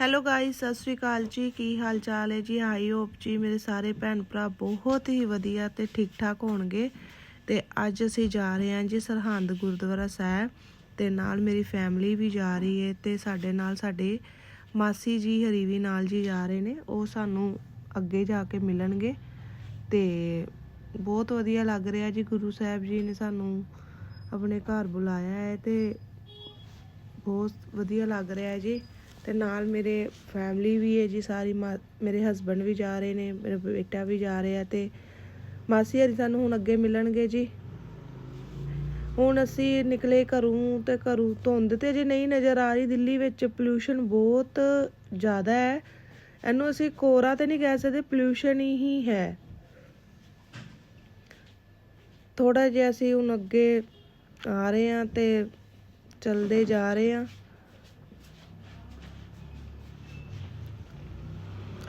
Hello guys Sat Sri ਅਕਾਲ ਜੀ। ਕੀ ਹਾਲ ਚਾਲ ਹੈ ਜੀ? ਆਈ ਹੋਪ ਜੀ ਮੇਰੇ ਸਾਰੇ ਭੈਣ ਭਰਾ ਬਹੁਤ ਹੀ ਵਧੀਆ ਤੇ ਠੀਕ ਠਾਕ ਹੋਣਗੇ। ਤੇ ਅੱਜ ਅਸੀਂ ਜਾ ਰਹੇ ਹਾਂ ਜੀ ਸਰਹੰਦ ਗੁਰਦੁਆਰਾ ਸਾਹਿਬ ਤੇ ਨਾਲ ਮੇਰੀ ਫੈਮਿਲੀ ਵੀ ਜਾ ਰਹੀ ਹੈ ਤੇ ਸਾਡੇ ਨਾਲ ਸਾਡੇ ਮਾਸੀ ਜੀ ਹਰੀਵੀ ਨਾਲ ਜੀ ਜਾ ਰਹੇ ਨੇ। ਉਹ ਸਾਨੂੰ ਅੱਗੇ ਜਾ ਕੇ ਮਿਲਣਗੇ ਤੇ ਬਹੁਤ ਵਧੀਆ ਲੱਗ ਰਿਹਾ ਜੀ। ਗੁਰੂ ਸਾਹਿਬ ਜੀ ਨੇ ਸਾਨੂੰ ਆਪਣੇ ਘਰ ਬੁਲਾਇਆ ਹੈ ਤੇ ਬਹੁਤ ਵਧੀਆ ਲੱਗ ਰਿਹਾ ਹੈ ਜੀ। ਤੇ ਨਾਲ ਮੇਰੇ ਫੈਮਲੀ ਵੀ ਹੈ ਜੀ, ਸਾਰੀ ਮਾ- ਮੇਰੇ ਹਸਬੰਡ ਵੀ ਜਾ ਰਹੇ ਨੇ, ਮੇਰਾ ਬੇਟਾ ਵੀ ਜਾ ਰਿਹਾ ਤੇ ਮਾਸੀ ਹਰੀ ਸਾਨੂੰ ਹੁਣ ਅੱਗੇ ਮਿਲਣਗੇ ਜੀ। ਹੁਣ ਅਸੀਂ ਨਿਕਲੇ ਘਰੋਂ ਤੇ ਘਰੋਂ ਧੁੰਦ ਤੇ ਜੇ ਨਹੀਂ ਨਜ਼ਰ ਆ ਰਹੀ, ਦਿੱਲੀ ਵਿੱਚ ਪੋਲੂਸ਼ਨ ਬਹੁਤ ਜ਼ਿਆਦਾ ਹੈ। ਇਹਨੂੰ ਅਸੀਂ ਕੋਰਾ ਤੇ ਨਹੀਂ ਕਹਿ ਸਕਦੇ ਪੋਲੂਸ਼ਨ ਹੀ ਹੈ। ਥੋੜਾ ਜਿਹਾ ਅਸੀਂ ਹੁਣ ਅੱਗੇ ਆ ਰਹੇ ਹਾਂ ਤੇ ਚਲਦੇ ਜਾ ਰਹੇ ਹਾਂ।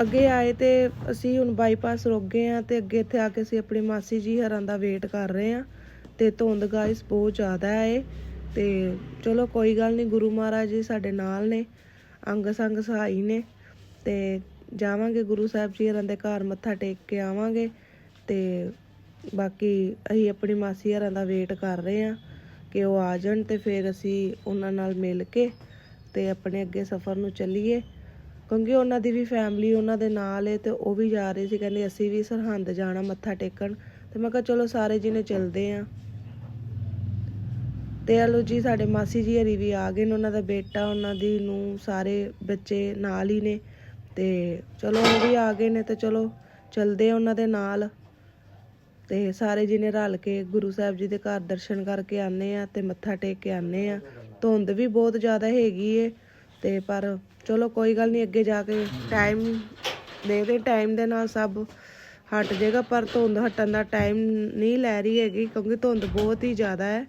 ਅੱਗੇ ਆਏ ਤੇ ਅਸੀਂ ਹੁਣ ਬਾਈਪਾਸ ਰੁਕ ਗਏ ਆ ਤੇ ਅੱਗੇ ਇੱਥੇ ਆ ਕੇ ਅਸੀਂ ਆਪਣੀ ਮਾਸੀ ਜੀ ਹਰਾਂ ਦਾ ਵੇਟ ਕਰ ਰਹੇ ਆ ਤੇ ਧੁੰਦ ਗਾਇਸ ਬਹੁਤ ਜ਼ਿਆਦਾ ਹੈ ਤੇ ਚਲੋ ਕੋਈ ਗੱਲ ਨਹੀਂ, ਗੁਰੂ ਮਹਾਰਾਜ ਜੀ ਸਾਡੇ ਨਾਲ ਨੇ, ਅੰਗ ਸੰਗ ਸਹਾਈ ਨੇ ਤੇ ਜਾਵਾਂਗੇ ਗੁਰੂ ਸਾਹਿਬ ਜੀ ਹਰਾਂ ਦੇ ਘਰ ਮੱਥਾ ਟੇਕ ਕੇ ਆਵਾਂਗੇ ਤੇ ਬਾਕੀ ਅਸੀਂ ਆਪਣੀ ਮਾਸੀ ਹਰਾਂ ਦਾ ਵੇਟ ਕਰ ਰਹੇ ਆ ਕਿ ਉਹ ਆ ਜਾਣ ਤੇ ਫਿਰ ਅਸੀਂ ਉਹਨਾਂ ਨਾਲ ਮਿਲ ਕੇ ਤੇ ਆਪਣੇ ਅੱਗੇ ਸਫ਼ਰ ਨੂੰ ਚੱਲੀਏ। ਕਿਉਂਕਿ ਉਹਨਾਂ ਦੀ ਵੀ ਫੈਮਿਲੀ ਉਹਨਾਂ ਦੇ ਨਾਲ ਹੈ ਤੇ ਉਹ ਵੀ ਜਾ ਰਹੇ ਸੀ, ਕਹਿੰਦੇ ਅਸੀਂ ਵੀ ਸਰਹੰਦ ਜਾਣਾ, ਮੱਥਾ ਟੇਕਣ। ਤੇ ਮੈਂ ਕਿਹਾ ਚਲੋ ਸਾਰੇ ਜਿਹਨੇ ਚੱਲਦੇ ਆ। ਤੇ ਹਲੋ ਜੀ, ਸਾਡੇ ਮਾਸੀ ਜੀ ਹਰੀ ਵੀ ਆ ਗਏ ਨੇ, ਉਹਨਾਂ ਦਾ ਬੇਟਾ, ਉਹਨਾਂ ਦੀ ਨੂੰ ਸਾਰੇ ਬੱਚੇ ਨਾਲ ਹੀ ਨੇ। ਤੇ ਚਲੋ ਉਹ ਵੀ ਆ ਗਏ ਨੇ ਤੇ ਚਲੋ ਚੱਲਦੇ ਉਹਨਾਂ ਦੇ ਨਾਲ। ਤੇ ਸਾਰੇ ਜਿਹਨੇ ਰਲ ਕੇ ਗੁਰੂ ਸਾਹਿਬ ਜੀ ਦੇ ਘਰ ਦਰਸ਼ਨ ਕਰਕੇ ਆਨੇ ਆ ਤੇ ਮੱਥਾ ਟੇਕ ਕੇ ਆਨੇ ਆ। ਧੁੰਦ ਵੀ ਬਹੁਤ ਜ਼ਿਆਦਾ ਹੈਗੀ ਏ ਤੇ ਪਰ ਚਲੋ ਕੋਈ ਗੱਲ ਨਹੀਂ, ਅੱਗੇ ਜਾ ਕੇ ਟਾਈਮ ਦੇ ਦੇ ਟਾਈਮ ਦੇ ਨਾਲ ਸਭ ਹਟ ਜਾਏਗਾ, ਪਰ ਧੁੰਦ ਹਟਣ ਦਾ ਟਾਈਮ ਨਹੀਂ ਲੈ ਰਹੀ ਹੈਗੀ, ਕਿਉਂਕਿ ਧੁੰਦ ਬਹੁਤ ਹੀ ਜ਼ਿਆਦਾ ਹੈ।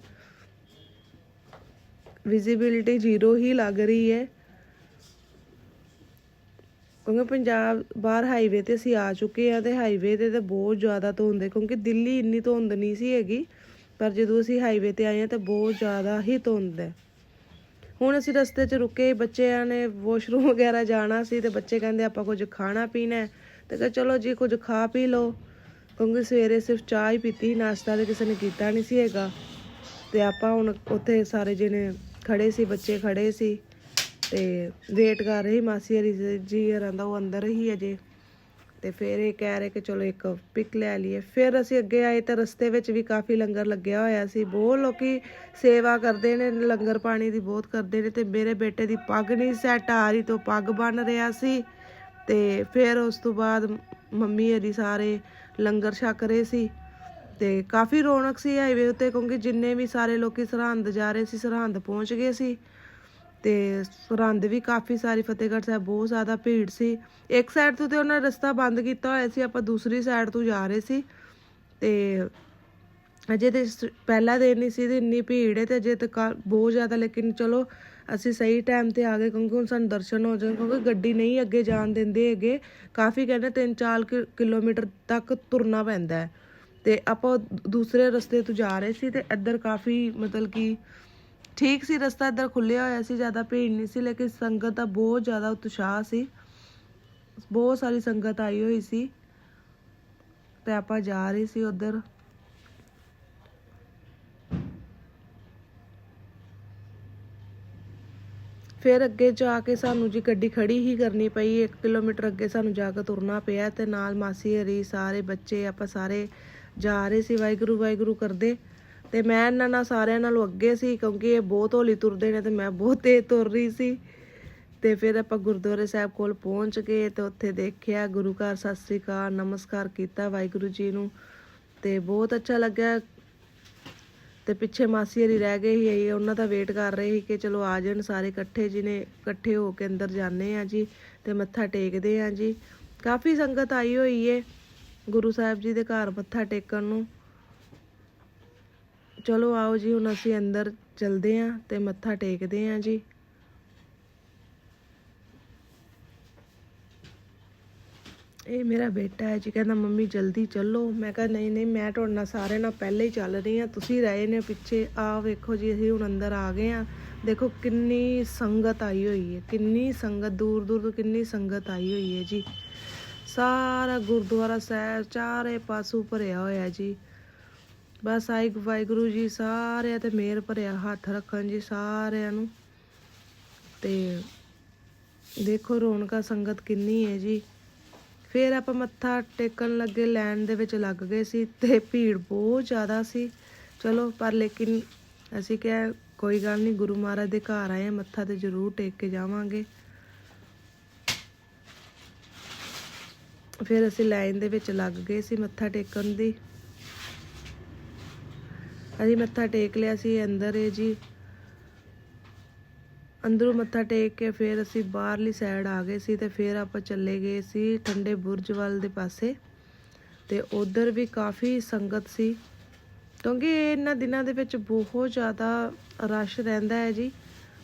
ਵਿਜ਼ਿਬਿਲਟੀ ਜ਼ੀਰੋ ਹੀ ਲੱਗ ਰਹੀ ਹੈ। ਕਿਉਂਕਿ ਪੰਜਾਬ ਬਾਹਰ ਹਾਈਵੇ ਤੇ ਅਸੀਂ ਆ ਚੁੱਕੇ ਆ ਤੇ ਹਾਈਵੇ ਤੇ ਤਾਂ ਬਹੁਤ ਜ਼ਿਆਦਾ ਧੁੰਦ ਹੈ, ਕਿਉਂਕਿ ਦਿੱਲੀ ਇੰਨੀ ਧੁੰਦ ਨਹੀਂ ਸੀ ਹੈਗੀ, ਪਰ ਜਦੋਂ ਅਸੀਂ ਹਾਈਵੇ ਤੇ ਆਏ ਆ ਤਾਂ ਬਹੁਤ ਜ਼ਿਆਦਾ ਹੀ ਧੁੰਦ ਹੈ। ਹੁਣ ਅਸੀਂ ਰਸਤੇ 'ਚ ਰੁਕੇ, ਬੱਚਿਆਂ ਨੇ ਵਾਸ਼ਰੂਮ ਵਗੈਰਾ ਜਾਣਾ ਸੀ ਤੇ ਬੱਚੇ ਕਹਿੰਦੇ ਆਪਾਂ ਕੁਝ ਖਾਣਾ ਪੀਣਾ ਹੈ। ਤੇ ਕਿਹਾ ਚਲੋ ਜੀ, ਕੁਝ ਖਾ ਪੀ ਲਓ। ਕਿਉਂਕਿ ਸਵੇਰੇ ਸਿਰਫ ਚਾਹ ਹੀ ਪੀਤੀ, ਨਾਸ਼ਤਾ ਤੇ ਕਿਸੇ ਨੇ ਕੀਤਾ ਨਹੀਂ ਸੀ ਹੈਗਾ। ਤੇ ਆਪਾਂ ਹੁਣ ਉੱਥੇ ਸਾਰੇ ਜਿਹਨੇ ਖੜੇ ਸੀ, ਬੱਚੇ ਖੜੇ ਸੀ। ਤੇ ਵੇਟ ਕਰ ਰਹੀ ਮਾਸੀ ਹਰੀ ਜੀ ਹਰਾਂ ਦਾ ਉਹ ਅੰਦਰ ਹੀ ਅਜੇ ਤੇ ਫਿਰ ਇਹ ਕਹਿ ਰਹੇ ਕਿ ਚਲੋ ਇੱਕ ਪਿਕ ਲੈ ਲਈਏ। ਫਿਰ ਅਸੀਂ ਅੱਗੇ ਆਏ ਤਾਂ ਰਸਤੇ ਵਿੱਚ ਵੀ ਕਾਫੀ ਲੰਗਰ ਲੱਗਿਆ ਹੋਇਆ ਸੀ। ਬਹੁਤ ਲੋਕੀ ਸੇਵਾ ਕਰਦੇ ਨੇ, ਲੰਗਰ ਪਾਣੀ ਦੀ ਬਹੁਤ ਕਰਦੇ ਨੇ ਤੇ ਮੇਰੇ ਬੇਟੇ ਦੀ ਪੱਗ ਨਹੀਂ ਸੈੱਟ ਆ ਰਹੀ ਤੋਂ ਪੱਗ ਬਣ ਰਿਹਾ ਸੀ। ਤੇ ਫਿਰ ਉਸ ਤੋਂ ਬਾਅਦ ਮੰਮੀ ਹਰੀ ਸਾਰੇ ਲੰਗਰ ਛਕ ਰਹੇ ਸੀ। ਤੇ ਕਾਫੀ ਰੌਣਕ ਸੀ ਹਾਈਵੇ ਉੱਤੇ ਕਿਉਂਕਿ ਜਿੰਨੇ ਵੀ ਸਾਰੇ ਲੋਕੀ ਸਰਹੰਦ ਜਾ ਰਹੇ ਸੀ, ਸਰਹੰਦ ਪਹੁੰਚ ਗਏ ਸੀ। ਤੇ ਸਰਹੰਦ ਵੀ ਕਾਫੀ ਸਾਰੀ ਫਤਿਹਗੜ੍ਹ ਸਾਹਿਬ ਬਹੁਤ ਜ਼ਿਆਦਾ ਭੀੜ ਸੀ। ਇੱਕ ਸਾਈਡ ਤੋਂ ਤੇ ਉਹਨਾਂ ਨੇ ਰਸਤਾ ਬੰਦ ਕੀਤਾ ਹੋਇਆ ਸੀ, ਆਪਾਂ ਦੂਸਰੀ ਸਾਈਡ ਤੋਂ ਜਾ ਰਹੇ ਸੀ। ਤੇ ਅਜੇ ਤੇ ਸ- ਪਹਿਲਾ ਦਿਨ ਨਹੀਂ ਸੀ ਤੇ ਇੰਨੀ ਭੀੜ ਹੈ ਤੇ ਅਜੇ ਤੇ ਕਾ- ਬਹੁਤ ਜ਼ਿਆਦਾ, ਲੇਕਿਨ ਚਲੋ ਅਸੀਂ ਸਹੀ ਟਾਈਮ ਤੇ ਆ ਗਏ ਕਿਉਂਕਿ ਹੁਣ ਸਾਨੂੰ ਦਰਸ਼ਨ ਹੋ ਜਾਣ, ਕਿਉਂਕਿ ਗੱਡੀ ਨਹੀਂ ਅੱਗੇ ਜਾਣ ਦਿੰਦੇ ਹੈਗੇ। ਕਾਫੀ ਕਹਿੰਦੇ 3-4 ਕਿਲੋਮੀਟਰ ਤੱਕ ਤੁਰਨਾ ਪੈਂਦਾ ਹੈ। ਤੇ ਆਪਾਂ ਦੂਸਰੇ ਰਸਤੇ ਤੋਂ ਜਾ ਰਹੇ ਸੀ ਤੇ ਇੱਧਰ ਕਾਫੀ ਮਤਲਬ ਕਿ ਠੀਕ ਸੀ, ਰਸਤਾ ਇੱਧਰ ਖੁੱਲਿਆ ਹੋਇਆ ਸੀ, ਜ਼ਿਆਦਾ ਭੀੜ ਨਹੀਂ ਸੀ, ਲੇਕਿਨ ਸੰਗਤ ਦਾ ਬਹੁਤ ਜ਼ਿਆਦਾ ਉਤਸ਼ਾਹ ਸੀ। ਬਹੁਤ ਸਾਰੀ ਸੰਗਤ ਆਈ ਹੋਈ ਸੀ ਤੇ ਆਪਾਂ ਜਾ ਰਹੇ ਸੀ ਉਧਰ। ਫਿਰ ਅੱਗੇ ਜਾ ਕੇ ਸਾਨੂੰ ਜੀ ਗੱਡੀ ਖੜੀ ਹੀ ਕਰਨੀ ਪਈ 1 ਕਿਲੋਮੀਟਰ ਅੱਗੇ ਸਾਨੂੰ ਜਾ ਕੇ ਤੁਰਨਾ ਪਿਆ ਤੇ ਨਾਲ ਮਾਸੀ ਹਰੀ, ਸਾਰੇ ਬੱਚੇ, ਆਪਾਂ ਸਾਰੇ ਜਾ ਰਹੇ ਸੀ, ਵਾਹਿਗੁਰੂ ਵਾਹਿਗੁਰੂ ਕਰਦੇ। ਤੇ ਮੈਂ ਇਹਨਾਂ ਨਾਲ ਸਾਰਿਆਂ ਨਾਲੋਂ ਅੱਗੇ ਸੀ ਕਿਉਂਕਿ ਇਹ ਬਹੁਤ ਹੌਲੀ ਤੁਰਦੇ ਨੇ ਤੇ ਮੈਂ ਬਹੁਤ ਤੇਜ਼ ਤੁਰ ਰਹੀ ਸੀ। ਤੇ ਫਿਰ ਆਪਾਂ ਗੁਰਦੁਆਰੇ ਸਾਹਿਬ ਕੋਲ ਪਹੁੰਚ ਗਏ ਤੇ ਉੱਥੇ ਦੇਖਿਆ ਗੁਰੂ ਘਰ ਸਤਿ ਸ੍ਰੀ ਅਕਾਲ, ਨਮਸਕਾਰ ਕੀਤਾ ਵਾਹਿਗੁਰੂ ਜੀ ਨੂੰ ਤੇ ਬਹੁਤ ਅੱਛਾ ਲੱਗਾ ਤੇ ਪਿੱਛੇ ਮਾਸੀ ਹਰੀ ਰਹਿ ਗਏ ਸੀ, ਅਸੀਂ ਉਹਨਾਂ ਦਾ ਵੇਟ ਕਰ ਰਹੇ ਸੀ ਕਿ ਚਲੋ ਆ ਜਾਣ ਸਾਰੇ ਇਕੱਠੇ ਜਿਹਨੇ ਇਕੱਠੇ ਹੋ ਕੇ ਅੰਦਰ ਜਾਂਦੇ ਆ ਜੀ ਤੇ ਮੱਥਾ ਟੇਕਦੇ ਆ ਜੀ। ਕਾਫੀ ਸੰਗਤ ਆਈ ਹੋਈ ਏ ਗੁਰੂ ਸਾਹਿਬ ਜੀ ਦੇ ਘਰ ਮੱਥਾ ਟੇਕਣ ਨੂੰ। ਚਲੋ ਆਓ ਜੀ, ਹੁਣ ਅਸੀਂ ਅੰਦਰ ਚਲਦੇ ਆਂ ਤੇ ਮੱਥਾ ਟੇਕਦੇ ਆਂ ਜੀ। ਇਹ ਮੇਰਾ ਬੇਟਾ ਹੈ ਜੀ, ਕਹਿੰਦਾ, ਮੰਮੀ, ਜਲਦੀ ਚੱਲੋ। ਮੈਂ ਕਿਹਾ, ਨਹੀਂ ਨਹੀਂ, ਮੈਂ ਤੁਹਾਡੇ ਨਾਲ ਸਾਰਿਆਂ ਨਾਲ ਪਹਿਲੇ ਹੀ ਚੱਲ ਰਹੀ ਹਾਂ ਤੁਸੀਂ ਰਹੇ ਨੇ ਪਿੱਛੇ। ਆ ਵੇਖੋ ਜੀ, ਅਸੀਂ ਹੁਣ ਅੰਦਰ ਆ ਗਏ ਆ। ਦੇਖੋ, ਕਿੰਨੀ ਸੰਗਤ ਆਈ ਹੋਈ ਹੈ। ਕਿੰਨੀ ਸੰਗਤ, ਦੂਰ ਦੂਰ ਤੋਂ ਕਿੰਨੀ ਸੰਗਤ ਆਈ ਹੋਈ ਹੈ ਜੀ। ਸਾਰਾ ਗੁਰਦੁਆਰਾ ਸਾਹਿਬ ਚਾਰੇ ਪਾਸੋਂ ਭਰਿਆ ਹੋਇਆ ਜੀ। ਬਸ ਆਈ ਵਾਹਿਗੁਰੂ ਜੀ ਸਾਰਿਆਂ ਤੇ ਮਿਹਰ ਭਰਿਆ ਹੱਥ ਰੱਖਣ ਜੀ ਸਾਰਿਆਂ ਨੂੰ। ਤੇ ਦੇਖੋ ਰੌਣਕਾਂ ਸੰਗਤ ਕਿੰਨੀ ਹੈ ਜੀ। ਫਿਰ ਆਪਾਂ ਮੱਥਾ ਟੇਕਣ ਲੱਗੇ ਲਾਈਨ ਦੇ ਵਿੱਚ ਲੱਗ ਗਏ ਸੀ ਤੇ ਭੀੜ ਬਹੁਤ ਜ਼ਿਆਦਾ ਸੀ। ਚਲੋ ਪਰ ਲੇਕਿਨ ਅਸੀਂ ਕਿਹਾ ਕੋਈ ਗੱਲ ਨਹੀਂ ਗੁਰੂ ਮਹਾਰਾਜ ਦੇ ਘਰ ਆਏ ਹਾਂ, ਮੱਥਾ ਤੇ ਜ਼ਰੂਰ ਟੇਕ ਕੇ ਜਾਵਾਂਗੇ। ਫਿਰ ਅਸੀਂ ਲਾਈਨ ਦੇ ਵਿੱਚ ਲੱਗ ਗਏ ਸੀ ਮੱਥਾ ਟੇਕਣ ਦੀ। ਅਸੀਂ ਮੱਥਾ ਟੇਕ ਲਿਆ ਸੀ ਅੰਦਰ ਹੈ ਜੀ। ਅੰਦਰੋਂ ਮੱਥਾ ਟੇਕ ਕੇ ਫਿਰ ਅਸੀਂ ਬਾਹਰਲੀ ਸਾਈਡ ਆ ਗਏ ਸੀ ਤੇ ਫਿਰ ਆਪਾਂ ਚੱਲੇ ਗਏ ਸੀ ਠੰਡੇ ਬੁਰਜ ਵੱਲ ਦੇ ਪਾਸੇ। ਤੇ ਉਧਰ ਵੀ ਕਾਫੀ ਸੰਗਤ ਸੀ। ਕਿਉਂਕਿ ਇਹਨਾਂ ਦਿਨਾਂ ਦੇ ਵਿੱਚ ਬਹੁਤ ਜ਼ਿਆਦਾ ਰਸ਼ ਰਹਿੰਦਾ ਹੈ ਜੀ।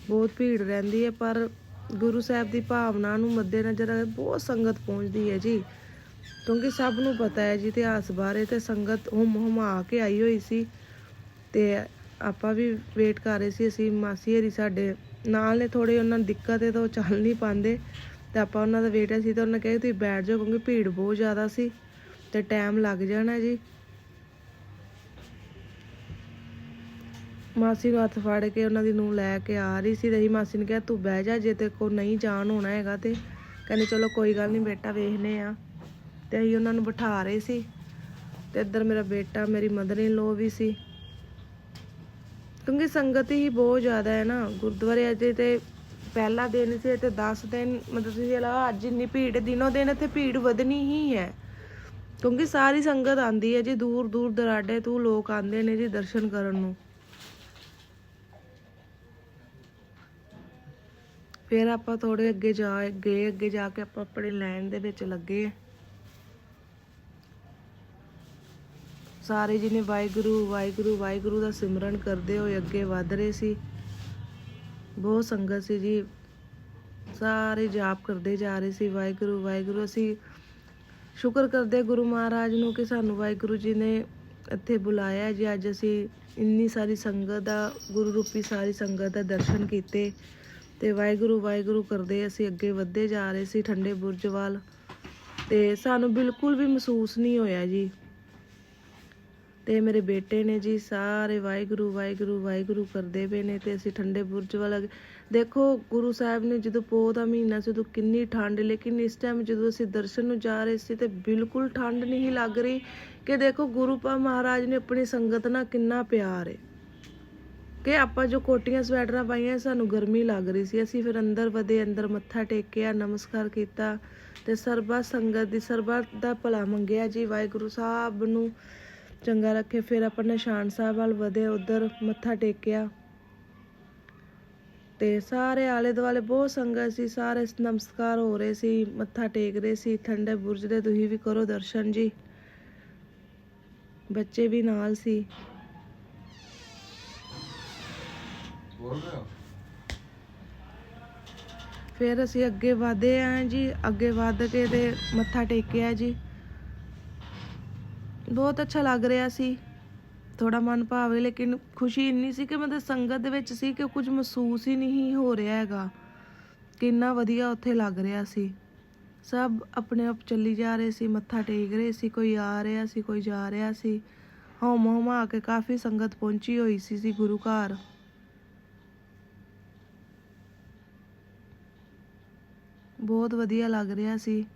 ਬਹੁਤ ਭੀੜ ਰਹਿੰਦੀ ਹੈ, ਪਰ ਗੁਰੂ ਸਾਹਿਬ ਦੀ ਭਾਵਨਾ ਨੂੰ ਮੱਦੇਨਜ਼ਰ ਬਹੁਤ ਸੰਗਤ ਪਹੁੰਚਦੀ ਹੈ ਜੀ। ਕਿਉਂਕਿ ਸਭ ਨੂੰ ਪਤਾ ਹੈ ਜੀ ਇਤਿਹਾਸ ਬਾਰੇ ਤੇ ਸੰਗਤ ਹੁਮ ਹੁਮਾ ਕੇ ਆਈ ਹੋਈ ਸੀ। ਤੇ ਆਪਾਂ ਵੀ ਵੇਟ ਕਰ ਰਹੇ ਸੀ, ਅਸੀਂ ਮਾਸੀ ਹਰੀ ਸਾਡੇ ਨਾਲ ਨੇ ਥੋੜੇ ਉਹਨਾਂ ਨੂੰ ਦਿੱਕਤ ਹੈ ਤਾਂ ਉਹ ਚੱਲ ਨਹੀਂ ਪਾਉਂਦੇ। ਤੇ ਆਪਾਂ ਉਹਨਾਂ ਦਾ ਵੇਟ ਸੀ ਤਾਂ ਉਹਨਾਂ ਕਹੇ ਤੁਸੀਂ ਬੈਠ ਜਾਓ ਕਿਉਂਕਿ ਭੀੜ ਬਹੁਤ ਜ਼ਿਆਦਾ ਸੀ ਤੇ ਟਾਈਮ ਲੱਗ ਜਾਣਾ ਜੀ। ਮਾਸੀ ਨੂੰ ਹੱਥ ਫੜ ਕੇ ਉਹਨਾਂ ਦੀ ਨੂੰ ਲੈ ਕੇ ਆ ਰਹੀ ਸੀ ਤੇ ਅਸੀਂ ਮਾਸੀ ਨੇ ਕਿਹਾ, ਤੂੰ ਬਹਿ ਜਾ, ਜੇ ਤੇ ਕੋ ਨਹੀਂ ਜਾਣ ਹੋਣਾ ਹੈਗਾ ਤੇ। ਕਹਿੰਦੇ, ਚਲੋ ਕੋਈ ਗੱਲ ਨਹੀਂ ਬੇਟਾ ਵੇਖਨੇ ਆ ਤੇ ਅਸੀਂ ਉਹਨਾਂ ਨੂੰ ਬਿਠਾ ਰਹੇ ਸੀ। ਤੇ ਇੱਧਰ ਮੇਰਾ ਬੇਟਾ, ਮੇਰੀ ਮਦਰ ਇਨ ਲੋ ਵੀ ਸੀ। ਕਿਉਂਕਿ ਸੰਗਤ ਹੀ ਬਹੁਤ ਜ਼ਿਆਦਾ ਹੈ ਨਾ, ਗੁਰਦੁਆਰੇ ਅਜੇ ਤੇ ਪਹਿਲਾ ਦਿਨ ਸੀ ਤੇ 10 ਦਿਨ, ਮਤਲਬ ਤੁਸੀਂ ਲਾ ਅੱਜ ਇੰਨੀ ਭੀੜ, ਦਿਨੋ ਦਿਨ ਇੱਥੇ ਭੀੜ ਵਧਣੀ ਹੀ ਹੈ। ਕਿਉਂਕਿ ਸਾਰੀ ਸੰਗਤ ਆਂਦੀ ਹੈ ਜੀ, ਦੂਰ ਦੂਰ ਦਰਾਡੇ ਤੋਂ ਲੋਕ ਆਂਦੇ ਨੇ ਜੀ ਦਰਸ਼ਨ ਕਰਨ ਨੂੰ। ਫਿਰ ਆਪਾਂ ਥੋੜੇ ਅੱਗੇ ਜਾ, ਗਏ ਅੱਗੇ ਜਾ ਕੇ ਆਪਾਂ ਆਪਣੇ ਲਾਈਨ ਦੇ ਵਿੱਚ ਲੱਗੇ। ਸਾਰੇ ਜਿਹਨੇ ਵਾਹਿਗੁਰੂ ਵਾਹਿਗੁਰੂ ਵਾਹਿਗੁਰੂ ਦਾ ਸਿਮਰਨ ਕਰਦੇ ਹੋਏ ਅੱਗੇ ਵਧ ਰਹੇ ਸੀ। ਬਹੁਤ ਸੰਗਤ ਸੀ ਜੀ। ਸਾਰੇ ਜਾਪ ਕਰਦੇ ਜਾ ਰਹੇ ਸੀ, ਵਾਹਿਗੁਰੂ ਵਾਹਿਗੁਰੂ। ਅਸੀਂ ਸ਼ੁਕਰ ਕਰਦੇ ਗੁਰੂ ਮਹਾਰਾਜ ਨੂੰ ਕਿ ਸਾਨੂੰ ਵਾਹਿਗੁਰੂ ਜੀ ਨੇ ਇੱਥੇ ਬੁਲਾਇਆ ਜੀ। ਅੱਜ ਅਸੀਂ ਇੰਨੀ ਸਾਰੀ ਸੰਗਤ ਦਾ, ਗੁਰੂ ਰੂਪੀ ਸਾਰੀ ਸੰਗਤ ਦਾ ਦਰਸ਼ਨ ਕੀਤੇ ਤੇ ਵਾਹਿਗੁਰੂ ਵਾਹਿਗੁਰੂ ਕਰਦੇ ਅਸੀਂ ਅੱਗੇ ਵੱਧਦੇ ਜਾ ਰਹੇ ਸੀ ਠੰਡੇ ਬੁਰਜ ਵੱਲ। ਤੇ ਸਾਨੂੰ ਬਿਲਕੁਲ ਵੀ ਮਹਿਸੂਸ ਨਹੀਂ ਹੋਇਆ ਜੀ। ਤੇ ਮੇਰੇ ਬੇਟੇ ਨੇ ਜੀ ਸਾਰੇ ਵਾਹਿਗੁਰੂ ਵਾਹਿਗੁਰੂ ਵਾਹਿਗੁਰੂ ਕਰਦੇ ਪਏ ਨੇ ਤੇ ਅਸੀਂ ਠੰਡੇ ਬੁਰਜ ਵਾਲਾ ਦੇਖੋ ਗੁਰੂ ਸਾਹਿਬ ਨੇ ਜਦੋਂ ਪੋਹ ਦਾ ਮਹੀਨਾ ਸੀ ਉਦੋਂ ਕਿੰਨੀ ਠੰਡ, ਲੇਕਿਨ ਇਸ ਟਾਈਮ ਜਦੋਂ ਅਸੀਂ ਦਰਸ਼ਨ ਨੂੰ ਜਾ ਰਹੇ ਸੀ ਤੇ ਬਿਲਕੁਲ ਠੰਡ ਨਹੀਂ ਲੱਗ ਰਹੀ ਕਿ ਦੇਖੋ ਗੁਰੂ ਪਾ, ਮਹਾਰਾਜ ਨੇ ਆਪਣੀ ਸੰਗਤ ਨਾਲ ਕਿੰਨਾ ਪਿਆਰ ਹੈ ਕਿ ਆਪਾਂ ਜੋ ਕੋਟੀਆਂ, ਸਵੈਟਰਾਂ ਪਾਈਆਂ ਸਾਨੂੰ ਗਰਮੀ ਲੱਗ ਰਹੀ ਸੀ। ਅਸੀਂ ਫਿਰ ਅੰਦਰ ਵਧੇ, ਅੰਦਰ ਮੱਥਾ ਟੇਕਿਆ, ਨਮਸਕਾਰ ਕੀਤਾ ਤੇ ਸਰਬੱਤ ਸੰਗਤ ਦੀ ਸਰਬੱਤ ਦਾ ਭਲਾ ਮੰਗਿਆ ਜੀ ਵਾਹਿਗੁਰੂ ਸਾਹਿਬ ਨੂੰ। ਚੰਗਾ ਰੱਖੇ ਫਿਰ ਆਪਾਂ ਨਿਸ਼ਾਨ ਸਾਹਿਬ ਵੱਲ ਵਧੇ ਉਧਰ ਮੱਥਾ ਟੇਕਿਆ। ਤੇ ਸਾਰੇ ਆਲੇ ਦੁਆਲੇ ਬਹੁਤ ਸੰਗਤ ਸੀ ਸਾਰੇ ਨਮਸਕਾਰ ਹੋ ਰਹੇ ਸੀ ਮੱਥਾ ਟੇਕ ਰਹੇ ਸੀ ਠੰਡੇ ਬੁਰਜ ਦੇ ਤੁਸੀਂ ਵੀ ਕਰੋ ਦਰਸ਼ਨ ਜੀ। ਬੱਚੇ ਵੀ ਨਾਲ ਸੀ। ਫਿਰ ਅਸੀਂ ਅੱਗੇ ਵਧੇ ਆਂ ਜੀ ਅੱਗੇ ਵਧ ਕੇ ਤੇ ਮੱਥਾ ਟੇਕਿਆ ਜੀ। ਬਹੁਤ ਅੱਛਾ ਲੱਗ ਰਿਹਾ ਸੀ। ਥੋੜਾ ਮਨ ਭਾਵੇ, ਲੇਕਿਨ ਖੁਸ਼ੀ ਇੰਨੀ ਸੀ ਕਿ ਮਤਲਬ ਸੰਗਤ ਦੇ ਵਿੱਚ ਸੀ ਕਿ ਕੁਝ ਮਹਿਸੂਸ ਹੀ ਨਹੀਂ ਹੋ ਰਿਹਾ ਹੈਗਾ। ਕਿੰਨਾ ਵਧੀਆ ਉੱਥੇ ਲੱਗ ਰਿਹਾ ਸੀ। ਸਭ ਆਪਣੇ ਆਪ ਚੱਲੀ ਜਾ ਰਹੇ ਸੀ, ਮੱਥਾ ਟੇਕ ਰਹੇ ਸੀ, ਕੋਈ ਆ ਰਿਹਾ ਸੀ, ਕੋਈ ਜਾ ਰਿਹਾ ਸੀ। ਹਉਮ ਹਮਾ ਕੇ ਕਾਫੀ ਸੰਗਤ ਪਹੁੰਚੀ ਹੋਈ ਸੀ ਸੀ ਗੁਰੂ ਘਰ। ਬਹੁਤ ਵਧੀਆ ਲੱਗ ਰਿਹਾ ਸੀ।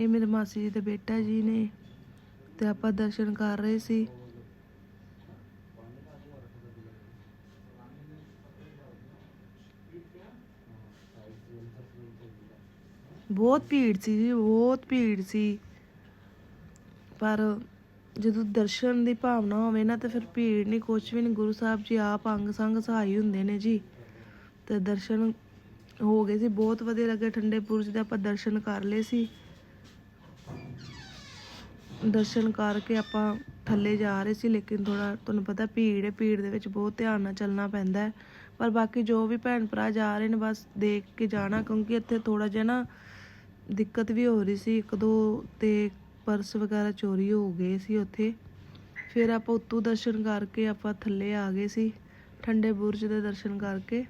ਇਹ ਮੇਰੇ ਮਾਸੀ ਜੀ ਦੇ ਬੇਟਾ ਜੀ ਨੇ ਤੇ ਆਪਾਂ ਦਰਸ਼ਨ ਕਰ ਰਹੇ ਸੀ। ਬਹੁਤ ਭੀੜ ਸੀ ਜੀ, ਬਹੁਤ ਭੀੜ ਸੀ। ਪਰ ਜਦੋਂ ਦਰਸ਼ਨ ਦੀ ਭਾਵਨਾ ਹੋਵੇ ਨਾ ਤੇ ਫਿਰ ਭੀੜ ਨਹੀਂ ਕੁਛ ਵੀ ਨਹੀਂ ਗੁਰੂ ਸਾਹਿਬ ਜੀ ਆਪ ਅੰਗ ਸੰਗ ਸਹਾਈ ਹੁੰਦੇ ਨੇ ਜੀ। ਤੇ ਦਰਸ਼ਨ ਹੋ ਗਏ ਸੀ, ਬਹੁਤ ਵਧੀਆ ਲੱਗੇ। ਠੰਡੇ ਬੁਰਜ ਦੇ ਆਪਾਂ ਦਰਸ਼ਨ ਕਰ ਲਏ ਸੀ। ਦਰਸ਼ਨ ਕਰਕੇ ਆਪਾਂ ਥੱਲੇ ਜਾ ਰਹੇ ਸੀ, ਲੇਕਿਨ ਥੋੜਾ ਤੁਹਾਨੂੰ ਪਤਾ ਭੀੜ ਹੈ, ਭੀੜ ਦੇ ਵਿੱਚ ਬਹੁਤ ਧਿਆਨ ਨਾਲ ਚੱਲਣਾ ਪੈਂਦਾ ਹੈ। ਪਰ ਬਾਕੀ ਜੋ ਵੀ ਭੈਣ ਭਰਾ ਜਾ ਰਹੇ ਨੇ, ਬਸ ਦੇਖ ਕੇ ਜਾਣਾ, ਕਿਉਂਕਿ ਇੱਥੇ ਥੋੜਾ ਜਿਹਾ ਨਾ ਦਿੱਕਤ ਵੀ ਹੋ ਰਹੀ ਸੀ। ਇੱਕ ਦੋ ਤੇ ਪਰਸ ਵਗੈਰਾ ਚੋਰੀ ਹੋ ਗਏ ਸੀ ਉੱਥੇ। ਫਿਰ ਆਪਾਂ ਉੱਤੋਂ ਦਰਸ਼ਨ ਕਰਕੇ ਆਪਾਂ ਥੱਲੇ ਆ ਗਏ ਸੀ, ਠੰਡੇ ਬੁਰਜ ਦੇ ਦਰਸ਼ਨ ਕਰਕੇ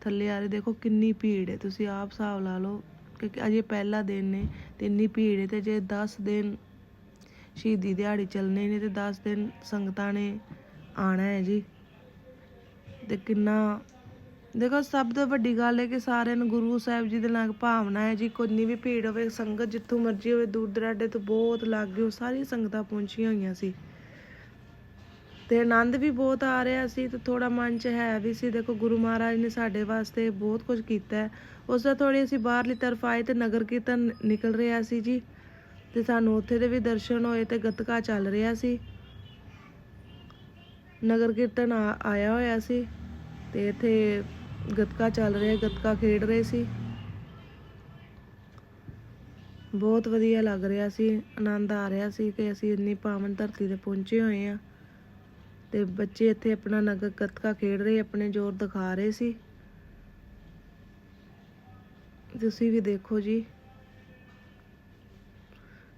ਥੱਲੇ ਆ ਰਹੇ। ਦੇਖੋ ਕਿੰਨੀ ਭੀੜ ਹੈ, ਤੁਸੀਂ ਆਪ ਹਿਸਾਬ ਲਾ ਲਓ, ਕਿਉਂਕਿ ਅਜੇ ਪਹਿਲਾ ਦਿਨ ਨੇ ਤੇ ਇੰਨੀ ਭੀੜ ਹੈ ਤੇ ਜੇ 10 ਦਿਨ ਸ਼ਹੀਦੀ ਦਿਹਾੜੀ ਚੱਲਣੇ ਨੇ ਤੇ 10 ਦਿਨ ਸੰਗਤਾਂ ਨੇ ਆਣਾ ਹੈ ਜੀ। ਤੇ ਕਿੰਨਾ, ਦੇਖੋ ਸਭ ਤੋਂ ਵੱਡੀ ਗੱਲ ਹੈ ਕਿ ਸਾਰਿਆਂ ਨੂੰ ਗੁਰੂ ਸਾਹਿਬ ਜੀ ਦੇ ਨਾਲ ਭਾਵਨਾ ਹੈ ਜੀ, ਕੋਈ ਵੀ ਭੀੜ ਹੋਵੇ, ਸੰਗਤ ਜਿੱਥੋਂ ਮਰਜ਼ੀ ਹੋਵੇ, ਦੂਰ ਦਰਾਡੇ ਤੋਂ ਬਹੁਤ ਲਾਗੇ ਉਹ ਸਾਰੀ ਸੰਗਤਾਂ ਪਹੁੰਚੀਆਂ ਹੋਈਆਂ ਸੀ। ਤੇ ਆਨੰਦ ਵੀ ਬਹੁਤ ਆ ਰਿਹਾ ਸੀ ਤੇ ਥੋੜਾ ਮਨ 'ਚ ਹੈ ਵੀ ਸੀ, ਦੇਖੋ ਗੁਰੂ ਮਹਾਰਾਜ ਨੇ ਸਾਡੇ ਵਾਸਤੇ ਬਹੁਤ ਕੁਝ ਕੀਤਾ ਹੈ। ਉਸ ਦਾ ਥੋੜੀ ਅਸੀਂ ਬਾਹਰਲੀ ਤਰਫ ਆਏ ਤੇ ਨਗਰ ਕੀਰਤਨ ਨਿਕਲ ਰਿਹਾ ਸੀ ਜੀ। ਤੇ ਸਾਨੂੰ ਉੱਥੇ ਦੇ ਵੀ ਦਰਸ਼ਨ ਹੋਏ ਤੇ ਗੱਤਕਾ ਚੱਲ ਰਿਹਾ ਸੀ। ਨਗਰ ਕੀਰਤਨ ਆ- ਆਇਆ ਹੋਇਆ ਸੀ ਤੇ ਇੱਥੇ ਗੱਤਕਾ ਚੱਲ ਰਿਹਾ, ਗੱਤਕਾ ਖੇਡ ਰਹੇ ਸੀ। ਬਹੁਤ ਵਧੀਆ ਲੱਗ ਰਿਹਾ ਸੀ, ਆਨੰਦ ਆ ਰਿਹਾ ਸੀ ਕਿ ਅਸੀਂ ਇੰਨੀ ਪਾਵਨ ਧਰਤੀ ਤੇ ਪਹੁੰਚੇ ਹੋਏ ਆ ਤੇ ਬੱਚੇ ਇੱਥੇ ਆਪਣਾ ਨਗਰ ਗੱਤਕਾ ਖੇਡ ਰਹੇ, ਆਪਣੇ ਜ਼ੋਰ ਦਿਖਾ ਰਹੇ ਸੀ। ਤੁਸੀਂ ਵੀ ਦੇਖੋ ਜੀ।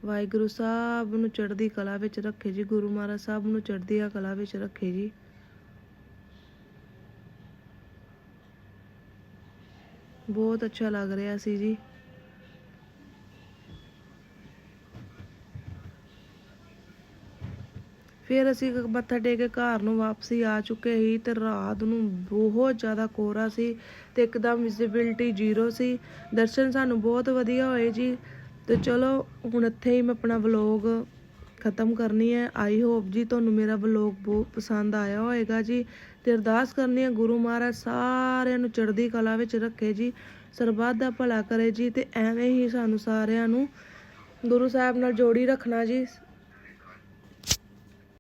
ਵਾਹਿਗੁਰੂ ਸਾਹਿਬ ਨੂੰ ਚੜ੍ਹਦੀ ਕਲਾ ਵਿੱਚ ਰੱਖੇ ਜੀ, ਗੁਰੂ ਮਹਾਰਾਜ ਸਾਹਿਬ ਨੂੰ ਚੜ੍ਹਦੀ ਕਲਾ ਵਿੱਚ ਰੱਖੇ ਜੀ। ਬਹੁਤ ਅੱਛਾ ਲੱਗ ਰਿਹਾ ਸੀ ਜੀ। ਫਿਰ ਅਸੀਂ ਮੱਥਾ ਟੇਕ ਕੇ ਘਰ ਨੂੰ ਵਾਪਸੀ ਆ ਚੁੱਕੇ ਸੀ ਤੇ ਰਾਤ ਨੂੰ ਬਹੁਤ ਜ਼ਿਆਦਾ ਕੋਹਰਾ ਸੀ ਤੇ ਇੱਕਦਮ ਵਿਜ਼ਿਬਿਲਟੀ ਜ਼ੀਰੋ ਸੀ। ਦਰਸ਼ਨ ਸਾਨੂੰ ਬਹੁਤ ਵਧੀਆ ਹੋਏ ਜੀ। ਤੇ ਚਲੋ, ਹੁਣ ਇੱਥੇ ਹੀ ਮੈਂ ਆਪਣਾ ਵਲੌਗ ਖਤਮ ਕਰਨੀ ਹੈ। ਆਈ ਹੋਪ ਜੀ ਤੁਹਾਨੂੰ ਮੇਰਾ ਵਲੌਗ ਬਹੁਤ ਪਸੰਦ ਆਇਆ ਹੋਵੇਗਾ ਜੀ। ਤੇ ਅਰਦਾਸ ਕਰਨੀ ਹੈ ਗੁਰੂ ਮਹਾਰਾਜ ਸਾਰਿਆਂ ਨੂੰ ਚੜ੍ਹਦੀ ਕਲਾ ਵਿੱਚ ਰੱਖੇ ਜੀ, ਸਰਬੱਤ ਦਾ ਭਲਾ ਕਰੇ ਜੀ ਤੇ ਐਵੇਂ ਹੀ ਸਾਨੂੰ ਸਾਰਿਆਂ ਨੂੰ ਗੁਰੂ ਸਾਹਿਬ ਨਾਲ ਜੋੜੀ ਰੱਖਣਾ ਜੀ।